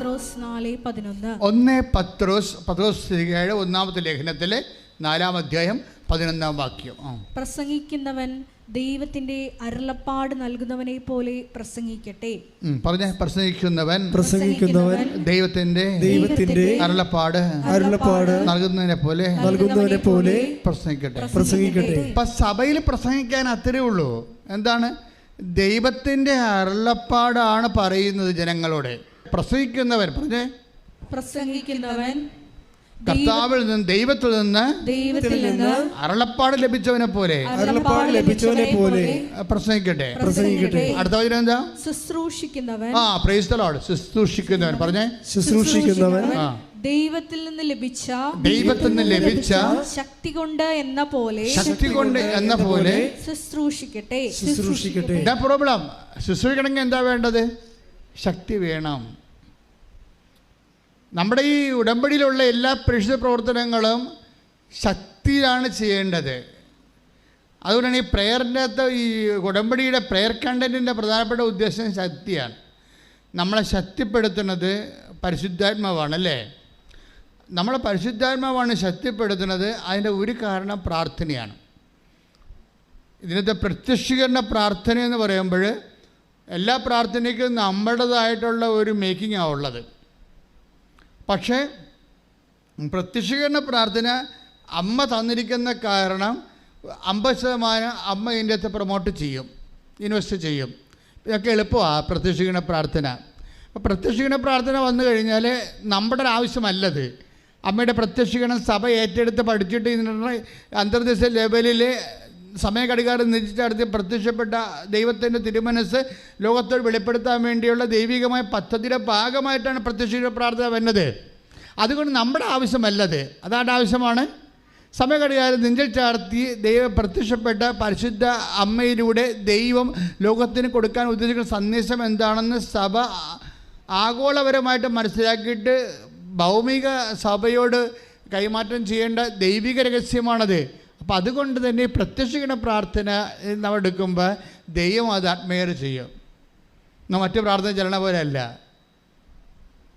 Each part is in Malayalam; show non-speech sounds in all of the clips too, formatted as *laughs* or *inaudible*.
പത്രോസ് നാല് പതിനൊന്ന്. ഒന്ന് പത്രോസ് പത്രോസ് ഏഴ് ഒന്നാമത്തെ ലേഖനത്തിലെ നാലാം അധ്യായം പതിനൊന്നാം വാക്യം. പ്രസംഗിക്കുന്നവൻ ദൈവത്തിന്റെ അരുളപ്പാട് നൽകുന്നവനെ പോലെ പ്രസംഗിക്കട്ടെ. പറഞ്ഞ പ്രസംഗിക്കുന്നവൻ പ്രസംഗിക്കുന്നവൻ ദൈവത്തിന്റെ ദൈവത്തിന്റെ അരുളപ്പാട് അരുളപ്പാട് നൽകുന്നതിനെ പോലെ നൽകുന്നവനെ പോലെ പ്രസംഗിക്കട്ടെ. പ്രസംഗിക്കട്ടെ. ഇപ്പൊ സഭയിൽ പ്രസംഗിക്കാൻ അത്രേ ഉള്ളൂ. എന്താണ്? ദൈവത്തിന്റെ അരുളപ്പാടാണ് പറയുന്നത് ജനങ്ങളോട്. പ്രസംഗിക്കുന്നവൻ പറഞ്ഞേ. പ്രസംഗിക്കുന്നവൻ കർത്താവിൽ നിന്ന് ദൈവത്തിൽ നിന്ന് ദൈവത്തിൽ നിന്ന് അരുളപ്പാട് ലഭിച്ചവനെ പോലെ. അരുളപ്പാട് ലഭിച്ചവനെ പോലെ. പ്രസംഗിക്കട്ടെ. പ്രസംഗിക്കട്ടെ. അടുത്ത വചനം എന്താ? ശുശ്രൂഷിക്കുന്നവൻ ആ പ്രൈസ്തലോട് ശുശ്രൂഷിക്കുന്നവൻ പറഞ്ഞേ. ശുശ്രൂഷിക്കുന്നവൻ ആ. ദൈവത്തിൽ നിന്ന് ലഭിച്ച ദൈവത്തിൽ നിന്ന് ലഭിച്ച ശക്തി കൊണ്ട് എന്ന പോലെ ശക്തി കൊണ്ട് എന്ന പോലെ ശുശ്രൂഷിക്കട്ടെ. ശുശ്രൂഷിക്കട്ടെ. എന്താ പ്രോബ്ലം ശുശ്രൂഷിക്കണമെങ്കിൽ എന്താ വേണ്ടത്? ശക്തി വേണം. നമ്മുടെ ഈ ഉടമ്പടിയിലുള്ള എല്ലാ പരിശുദ്ധ പ്രവർത്തനങ്ങളും ശക്തിയിലാണ് ചെയ്യേണ്ടത്. അതുകൊണ്ടാണ് ഈ പ്രെയറിന്റെ അകത്ത് ഈ ഉടമ്പടിയുടെ പ്രെയർ കണ്ടന്റിന്റെ പ്രധാനപ്പെട്ട ഉദ്ദേശം ശക്തിയാണ്. നമ്മളെ ശക്തിപ്പെടുത്തുന്നത് പരിശുദ്ധാത്മാവാണ് അല്ലേ? നമ്മളെ പരിശുദ്ധാത്മാവാണ് ശക്തിപ്പെടുത്തുന്നത് അതിന്റെ ഒരു കാരണം പ്രാർത്ഥനയാണ്. ഇതിനകത്ത് പ്രത്യക്ഷീകരണ പ്രാർത്ഥന എന്ന് പറയുമ്പോൾ എല്ലാ പ്രാർത്ഥനയ്ക്കും നമ്മുടേതായിട്ടുള്ള ഒരു മേക്കിംഗ് ഉള്ളത്. പക്ഷേ പ്രത്യക്ഷീകരണ പ്രാർത്ഥന അമ്മ തന്നിരിക്കുന്ന കാരണം അമ്പത് ശതമാനം അമ്മ ഇതിന്റെ അകത്ത് പ്രൊമോട്ട് ചെയ്യും ഇൻവെസ്റ്റ് ചെയ്യും. ഇതൊക്കെ എളുപ്പമാണ് പ്രത്യക്ഷീകരണ പ്രാർത്ഥന. അപ്പോൾ പ്രത്യക്ഷീകരണ പ്രാർത്ഥന വന്നു കഴിഞ്ഞാൽ നമ്മുടെ ഒരു ആവശ്യമല്ലത്. അമ്മയുടെ പ്രത്യക്ഷീകരണം സഭ ഏറ്റെടുത്ത് പഠിച്ചിട്ട് ഇതിനുള്ള അന്തർദേശീയ ലെവലിൽ സമയഘടികാരം നിശ്ചിച്ചടുത്ത് പ്രത്യക്ഷപ്പെട്ട ദൈവത്തിന്റെ തിരുമനസ് ലോകത്തോട് വെളിപ്പെടുത്താൻ വേണ്ടിയുള്ള ദൈവികമായ പദ്ധതിയുടെ ഭാഗമായിട്ടാണ് പ്രത്യക്ഷ പ്രാർത്ഥന വരുന്നത്. അതുകൊണ്ട് നമ്മുടെ ആവശ്യമല്ലത്. അതാണ്ട് ആവശ്യമാണ്? സമയഘടികാരം നെഞ്ചിൽ ചാർത്തി ദൈവം പ്രത്യക്ഷപ്പെട്ട പരിശുദ്ധ അമ്മയിലൂടെ ദൈവം ലോകത്തിന് കൊടുക്കാൻ ഉദ്ദേശിക്കുന്ന സന്ദേശം എന്താണെന്ന് സഭ ആഗോളപരമായിട്ട് മനസ്സിലാക്കിയിട്ട് ഭൗമിക സഭയോട് കൈമാറ്റം ചെയ്യേണ്ട ദൈവിക രഹസ്യമാണത്. അപ്പം അതുകൊണ്ട് തന്നെ പ്രത്യക്ഷീകരണ പ്രാർത്ഥന നമ്മൾ എടുക്കുമ്പോൾ ദൈവം അത് ആത്മീയർ ചെയ്യും. മറ്റു പ്രാർത്ഥന ചെല്ലണ പോലെയല്ല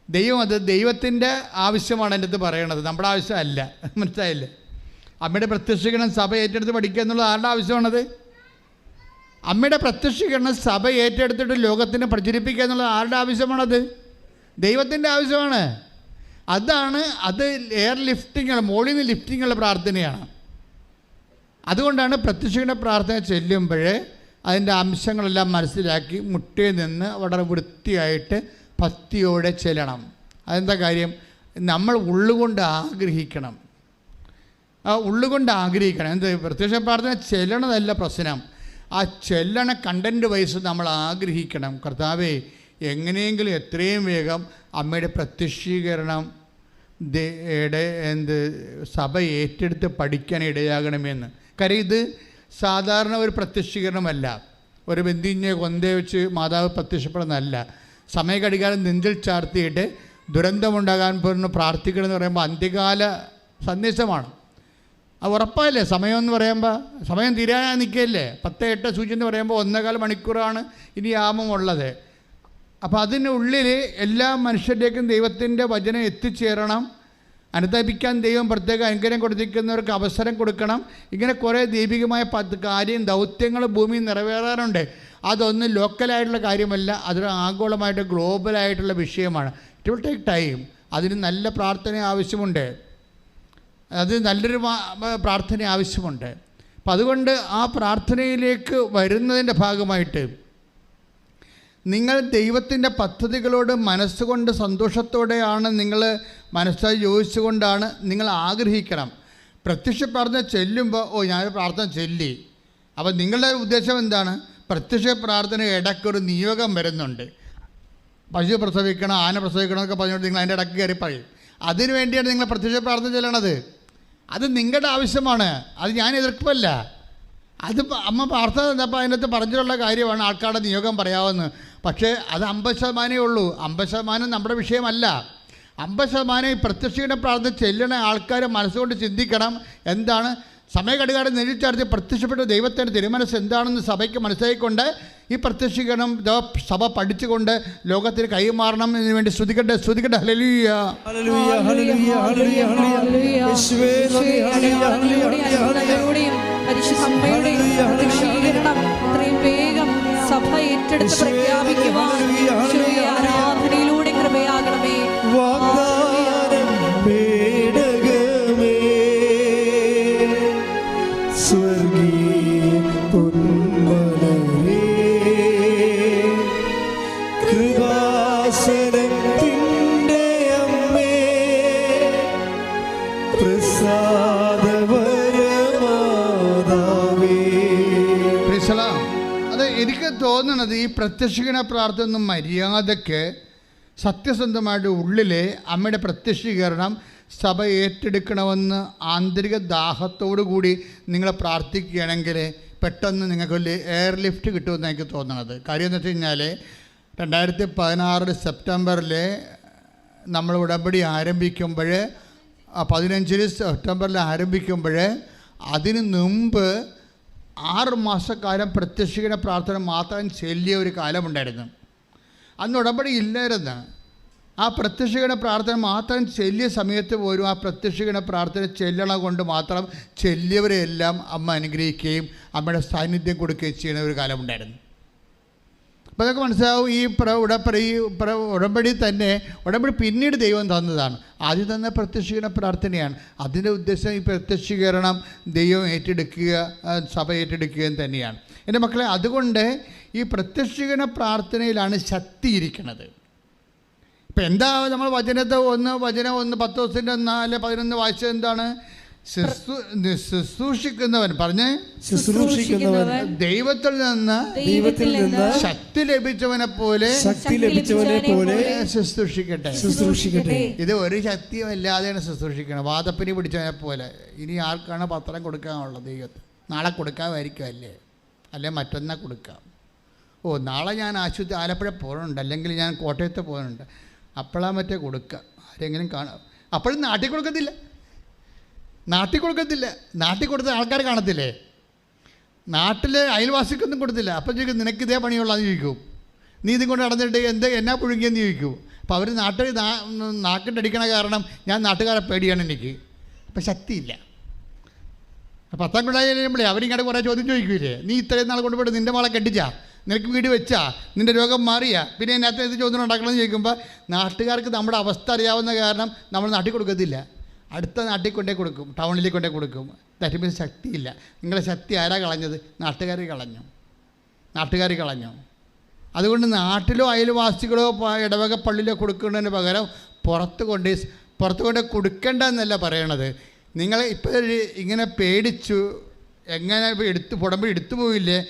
ദൈവം അത് ദൈവത്തിന്റെ ആവശ്യമാണ് എന്റെ അടുത്ത് പറയണത്. നമ്മുടെ ആവശ്യമല്ല *laughs* മനസ്സിലായില്ലേ? അമ്മയുടെ പ്രത്യക്ഷീകരണം സഭ ഏറ്റെടുത്ത് പഠിക്കുക എന്നുള്ളത് ആരുടെ ആവശ്യമാണത്? അമ്മയുടെ പ്രത്യക്ഷീകരണം സഭ ഏറ്റെടുത്തിട്ട് ലോകത്തിനെ പ്രചരിപ്പിക്കുക എന്നുള്ളത് ആരുടെ ആവശ്യമാണത്? ദൈവത്തിന്റെ ആവശ്യമാണ്. അതാണ് അത് എയർ ലിഫ്റ്റിങ്ങുള്ള മുകളിൽ നിന്ന് ലിഫ്റ്റിങ്ങുള്ള പ്രാർത്ഥനയാണ്. അതുകൊണ്ടാണ് പ്രത്യക്ഷയുടെ പ്രാർത്ഥന ചെല്ലുമ്പോൾ അതിന്റെ അംശങ്ങളെല്ലാം മനസ്സിലാക്കി മുട്ടയിൽ നിന്ന് വളരെ വൃത്തിയായിട്ട് ഭക്തിയോടെ ചെല്ലണം. അതെന്താ കാര്യം? നമ്മൾ ഉള്ളുകൊണ്ട് ആഗ്രഹിക്കണം. ആ ഉള്ളുകൊണ്ട് ആഗ്രഹിക്കണം. എന്ത്? പ്രത്യക്ഷ പ്രാർത്ഥന ചെല്ലണതല്ല പ്രശ്നം. ആ ചെല്ലണ കണ്ടന്റ് വൈസ് നമ്മൾ ആഗ്രഹിക്കണം. കർത്താവേ എങ്ങനെയെങ്കിലും എത്രയും വേഗം അമ്മയുടെ പ്രത്യക്ഷീകരണം എന്ത് സഭ ഏറ്റെടുത്ത് പഠിക്കാൻ ഇടയാകണമെന്ന്. കാര്യം ഇത് സാധാരണ ഒരു പ്രത്യക്ഷീകരണമല്ല. ഒരു ബന്ധിഞ്ഞ് കൊന്ത വെച്ച് മാതാവ് പ്രത്യക്ഷപ്പെടുന്നതല്ല. സമയഘടികാരം നെഞ്ചിൽ ചാർത്തിയിട്ട് ദുരന്തമുണ്ടാകാൻ പോകുന്ന പ്രാർത്ഥിക്കണം എന്ന് പറയുമ്പോൾ അന്ത്യകാല സന്ദേശമാണ്. അത് ഉറപ്പല്ലേ സമയം എന്ന് പറയുമ്പോൾ സമയം തീരാനാ നിൽക്കല്ലേ പത്ത് എട്ട് സൂചി എന്ന് പറയുമ്പോൾ ഒന്നേകാൽ മണിക്കൂറാണ് ഇനി യാമമുള്ളത് അപ്പോൾ അതിനുള്ളിൽ എല്ലാ മനുഷ്യരിലേക്കും ദൈവത്തിന്റെ വചനം എത്തിച്ചേരണം. അനുതാപിക്കാൻ ദൈവം പ്രത്യേക അനുഗ്രഹം കൊടുത്തിരിക്കുന്നവർക്ക് അവസരം കൊടുക്കണം. ഇങ്ങനെ കുറേ ദൈവികമായ പത്ത് കാര്യം ദൗത്യങ്ങൾ ഭൂമിയിൽ നിറവേറാറുണ്ട്. അതൊന്നും ലോക്കലായിട്ടുള്ള കാര്യമല്ല. അതൊരു ആഗോളമായിട്ട് ഗ്ലോബലായിട്ടുള്ള വിഷയമാണ്. ഇറ്റ് വിൽ ടേക്ക് ടൈം അതിന് നല്ല പ്രാർത്ഥന ആവശ്യമുണ്ട്. അത് നല്ലൊരു പ്രാർത്ഥന ആവശ്യമുണ്ട്. അപ്പം അതുകൊണ്ട് ആ പ്രാർത്ഥനയിലേക്ക് വരുന്നതിന്റെ ഭാഗമായിട്ട് നിങ്ങൾ ദൈവത്തിന്റെ പദ്ധതികളോട് മനസ്സുകൊണ്ട് സന്തോഷത്തോടെയാണ് നിങ്ങൾ മനസ്സായി യോജിച്ചുകൊണ്ടാണ് നിങ്ങൾ ആഗ്രഹിക്കണം. പ്രത്യക്ഷ പ്രാർത്ഥന ചെല്ലുമ്പോൾ ഓ ഞാൻ പ്രാർത്ഥന ചെല്ലി. അപ്പോൾ നിങ്ങളുടെ ഉദ്ദേശം എന്താണ്? പ്രത്യക്ഷ പ്രാർത്ഥന ഇടയ്ക്കൊരു നിയോഗം വരുന്നുണ്ട്. പശു പ്രസവിക്കണം ആന പ്രസവിക്കണം എന്നൊക്കെ പറഞ്ഞുകൊണ്ട് നിങ്ങൾ അതിന്റെ ഇടയ്ക്ക് കയറി പറയും. അതിനു വേണ്ടിയാണ് നിങ്ങൾ പ്രത്യക്ഷ പ്രാർത്ഥന ചെല്ലണത്. അത് നിങ്ങളുടെ ആവശ്യമാണ്. അത് ഞാൻ എതിർക്കുമല്ല അത് അമ്മ പ്രാർത്ഥന തന്നപ്പോൾ അതിനകത്ത് പറഞ്ഞിട്ടുള്ള കാര്യമാണ് ആൾക്കാരുടെ നിയോഗം പറയാമെന്ന് പക്ഷേ അത് അമ്പത് ശതമാനമേ ഉള്ളൂ. അമ്പത് ശതമാനം നമ്മുടെ വിഷയമല്ല. അമ്പത് ശതമാനം ഈ പ്രത്യക്ഷീകരണ പ്രാർത്ഥന ചെല്ലണ ആൾക്കാർ മനസ്സുകൊണ്ട് ചിന്തിക്കണം. എന്താണ്? സമയഘടികാരം നെല്ലിച്ചടച്ച് പ്രത്യക്ഷപ്പെട്ട ദൈവത്തിന്റെ തിരുമനസ് എന്താണെന്ന് സഭയ്ക്ക് മനസ്സിലാക്കിക്കൊണ്ട് ഈ പ്രത്യക്ഷീകരണം സഭ പഠിച്ചുകൊണ്ട് ലോകത്തിന് കൈമാറണം എന്നതിന് വേണ്ടി ശ്രുതിക്കട്ടെ ശ്രുതിക്കട്ടെ ഹല്ലേലൂയ. ഹല്ലേലൂയ, ഹല്ലേലൂയ, ഹല്ലേലൂയ, ഹല്ലേലൂയ. ഹല്ലേലൂയ, ഹല്ലേലൂയ, ഹല്ലേലൂയ, ഹല്ലേലൂയ. പരിശുദ്ധമ്മയുടെ പ്രത്യക്ഷീകരണം. ഇത്രയും വേഗം സഭ ഏറ്റെടുത്ത് യേശുവേ, അത് എനിക്ക് തോന്നുന്നത് ഈ പ്രത്യക്ഷീകരണ പ്രാർത്ഥന ഒന്നും മര്യാദയ്ക്ക് സത്യസന്ധമായിട്ട് ഉള്ളിലെ അമ്മയുടെ പ്രത്യക്ഷീകരണം സഭ ഏറ്റെടുക്കണമെന്ന് ആന്തരിക ദാഹത്തോടു കൂടി നിങ്ങൾ പ്രാർത്ഥിക്കുകയാണെങ്കിൽ പെട്ടെന്ന് നിങ്ങൾക്ക് എയർ ലിഫ്റ്റ് കിട്ടുമെന്ന് എനിക്ക് തോന്നുന്നത് കാര്യം എന്ന് വെച്ച് കഴിഞ്ഞാൽ രണ്ടായിരത്തി പതിനാറ് സെപ്റ്റംബറിൽ നമ്മൾ ഉടമ്പടി ആരംഭിക്കുമ്പോൾ പതിനഞ്ചിന് സെപ്റ്റംബറിൽ ആരംഭിക്കുമ്പോൾ അതിന് മുമ്പ് ആറ് മാസക്കാലം പ്രത്യക്ഷിക്കുന്ന പ്രാർത്ഥന മാത്രം ചെല്ലിയ ഒരു കാലമുണ്ടായിരുന്നു. അന്ന് ഉടമ്പടി ഇല്ലായിരുന്നു. ആ പ്രത്യക്ഷിക്കുന്ന പ്രാർത്ഥന മാത്രം ചെല്ലിയ സമയത്ത് പോലും ആ പ്രത്യക്ഷിക്കുന്ന പ്രാർത്ഥന ചെല്ലണ കൊണ്ട് മാത്രം ചെല്ലിയവരെയെല്ലാം അമ്മ അനുഗ്രഹിക്കുകയും അമ്മയുടെ സാന്നിധ്യം കൊടുക്കുകയും ചെയ്യുന്ന ഒരു കാലമുണ്ടായിരുന്നു. അപ്പോൾ അതൊക്കെ മനസ്സിലാവും ഈ പ്ര ഉടപ്പടി ഈ പ്ര ഉടമ്പടി തന്നെ ഉടമ്പടി പിന്നീട് ദൈവം തന്നതാണ്. ആദ്യം തന്നെ പ്രത്യക്ഷീകരണ പ്രാർത്ഥനയാണ്. അതിന്റെ ഉദ്ദേശം ഈ പ്രത്യക്ഷീകരണം ദൈവം ഏറ്റെടുക്കുക സഭ ഏറ്റെടുക്കുകയും തന്നെയാണ്. എന്റെ മക്കളെ അതുകൊണ്ട് ഈ പ്രത്യക്ഷീകരണ പ്രാർത്ഥനയിലാണ് ശക്തി ഇരിക്കുന്നത്. ഇപ്പം എന്താ നമ്മൾ വചനത്തെ ഒന്ന് വചനം ഒന്ന് പത്ത് ദിവസത്തിന്റെ നാല് പതിനൊന്ന് വായിച്ചത് എന്താണ്? ശുശ്രൂഷിക്കുന്നവൻ പറഞ്ഞേ? ശുശ്രൂഷിക്കുന്നവൻ ദൈവത്തിൽ നിന്ന് ദൈവത്തിൽ നിന്ന് ശക്തി ലഭിച്ചവനെ പോലെ ശക്തി ലഭിച്ചവനെ പോലെ ശുശ്രൂഷിക്കട്ടെ. ശുശ്രൂഷിക്കട്ടെ. ഇത് ഒരു ശക്തിയും ഇല്ലാതെയാണ് ശുശ്രൂഷിക്കണം വാദപ്പിനി പിടിച്ചവനെ പോലെ. ഇനി ആർക്കാണ് പത്രം കൊടുക്കാനുള്ളത് ദൈവത്തിൽ നാളെ കൊടുക്കാമായിരിക്കും അല്ലേ? അല്ലെ മറ്റൊന്നാ കൊടുക്കാം. ഓ നാളെ ഞാൻ ആശുപത്രി ആലപ്പുഴ പോകുന്നുണ്ട് അല്ലെങ്കിൽ ഞാൻ കോട്ടയത്ത് പോകുന്നുണ്ട് അപ്പോഴാ മറ്റേ കൊടുക്കുക ആരെങ്കിലും കാണാം. അപ്പോഴും നാട്ടിൽ കൊടുക്കത്തില്ല. നാട്ടിൽ കൊടുക്കത്തില്ല. നാട്ടിൽ കൊടുത്ത ആൾക്കാർ കാണത്തില്ലേ? നാട്ടിലെ അയൽവാസിക്കൊന്നും കൊടുത്തില്ല. അപ്പം ചോദിക്കും നിനക്ക് ഇതേ പണിയുള്ളതെന്ന് ചോദിക്കും. നീ ഇതും കൊണ്ട് നടന്നിട്ട് എന്ത് എന്നാ പുഴുങ്ങിയെന്ന് ചോദിക്കും. അപ്പോൾ അവർ നാട്ടിൽ നാക്കിട്ടടിക്കണ കാരണം ഞാൻ നാട്ടുകാരെ പേടിയാണ് എനിക്ക്. അപ്പം ശക്തിയില്ല. അപ്പം പത്താം കൂടെ കഴിയുമ്പോഴേ അവരിങ്ങോട്ട് കുറേ ചോദ്യം ചോദിക്കൂലേ? നീ ഇത്രയും നാൾ കൊണ്ടുപോയിട്ട് നിന്റെ മാളെ കെട്ടിച്ചാ? നിനക്ക് വീട് വെച്ചാ? നിന്റെ രോഗം മാറിയാ? പിന്നെ അതിനകത്ത് എന്ത് ചോദ്യം ഉണ്ടാക്കണമെന്ന് ചോദിക്കുമ്പോൾ നാട്ടുകാർക്ക് നമ്മുടെ അവസ്ഥ അറിയാവുന്ന കാരണം നമ്മൾ നാട്ടിൽ കൊടുക്കത്തില്ല. അടുത്ത നാട്ടിൽ കൊണ്ടേ കൊടുക്കും ടൗണിൽ കൊണ്ടേ കൊടുക്കും. തരുമ്പോൾ ശക്തിയില്ല. നിങ്ങളുടെ ശക്തി ആരാ കളഞ്ഞത്? നാട്ടുകാർ കളഞ്ഞു. നാട്ടുകാർ കളഞ്ഞു. അതുകൊണ്ട് നാട്ടിലോ അയൽവാസികളോ ഇടവക പള്ളിയിലോ കൊടുക്കുന്നതിന് പകരം പുറത്ത് കൊണ്ട് പുറത്ത് കൊണ്ട് കൊടുക്കേണ്ട എന്നല്ല പറയണത് നിങ്ങൾ ഇപ്പോൾ ഇങ്ങനെ പേടിച്ചു എങ്ങനെ എടുത്ത് പുടമ്പ് എടുത്തു പോയില്ലേ?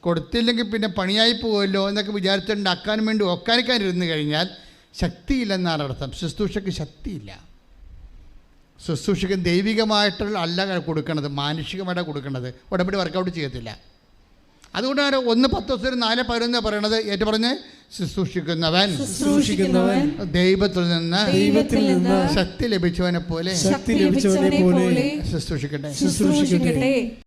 കൊടുത്തില്ലെങ്കിൽ പിന്നെ പണിയായി പോകുമല്ലോ എന്നൊക്കെ വിചാരിച്ചുകൊണ്ട് അക്കാനും വേണ്ടി ഒക്കാനിക്കാനിരുന്ന് കഴിഞ്ഞാൽ ശക്തിയില്ലെന്നാണ് അർത്ഥം. ശുശ്രൂഷയ്ക്ക് ശക്തിയില്ല. ശുശ്രൂഷയ്ക്ക് ദൈവികമായിട്ടുള്ള അല്ല കൊടുക്കണത് മാനുഷികമായിട്ടാണ് കൊടുക്കണത്. ഉടമ്പടി വർക്കൗട്ട് ചെയ്യത്തില്ല. അതുകൊണ്ടാണ് ഒന്ന് പത്ത് ദിവസം നാല് പതിനൊന്ന് പറയണത്. ഏറ്റു പറഞ്ഞ് ശുശ്രൂഷിക്കുന്നവൻ. ശുശ്രൂഷിക്കുന്നവൻ. ദൈവത്തിൽ നിന്ന് ദൈവത്തിൽ നിന്ന് ശക്തി ലഭിച്ചവനെ പോലെ ശക്തി ലഭിച്ചവനെ പോലെ ശുശ്രൂഷിക്കട്ടെ. ശുശ്രൂഷിക്കട്ടെ.